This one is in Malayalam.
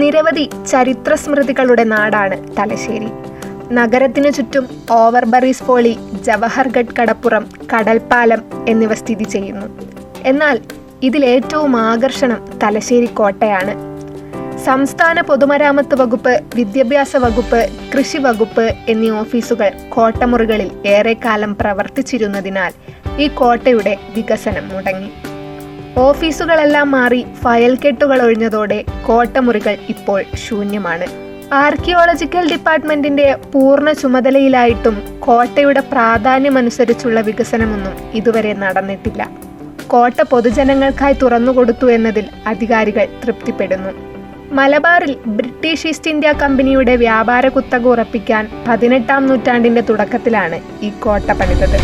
നിരവധി ചരിത്ര സ്മൃതികളുടെ നാടാണ് തലശ്ശേരി. നഗരത്തിനു ചുറ്റും ഓവർബറീസ് പോളി ജവഹർഗഡ് കടപ്പുറം കടൽപ്പാലം എന്നിവ സ്ഥിതി ചെയ്യുന്നു. എന്നാൽ ഇതിലേറ്റവും ആകർഷണം തലശ്ശേരി കോട്ടയാണ്. സംസ്ഥാന പൊതുമരാമത്ത് വകുപ്പ് വിദ്യാഭ്യാസ വകുപ്പ് കൃഷി വകുപ്പ് എന്നീ ഓഫീസുകൾ കോട്ടമുറികളിൽ ഏറെക്കാലം പ്രവർത്തിച്ചിരുന്നതിനാൽ ഈ കോട്ടയുടെ വികസനം മുടങ്ങി. ഓഫീസുകളെല്ലാം മാറി ഫയൽ കെട്ടുകൾ ഒഴിഞ്ഞതോടെ കോട്ടമുറികൾ ഇപ്പോൾ ശൂന്യമാണ്. ആർക്കിയോളജിക്കൽ ഡിപ്പാർട്ട്മെന്റിന്റെ പൂർണ ചുമതലയിലായിട്ടും കോട്ടയുടെ പ്രാധാന്യമനുസരിച്ചുള്ള വികസനമൊന്നും ഇതുവരെ നടന്നിട്ടില്ല. കോട്ട പൊതുജനങ്ങൾക്കായി തുറന്നുകൊടുത്തു എന്നതിൽ അധികാരികൾ തൃപ്തിപ്പെടുന്നു. മലബാറിൽ ബ്രിട്ടീഷ് ഈസ്റ്റ് ഇന്ത്യ കമ്പനിയുടെ വ്യാപാര കുത്തക ഉറപ്പിക്കാൻ പതിനെട്ടാം നൂറ്റാണ്ടിന്റെ തുടക്കത്തിലാണ് ഈ കോട്ട പണിതത്.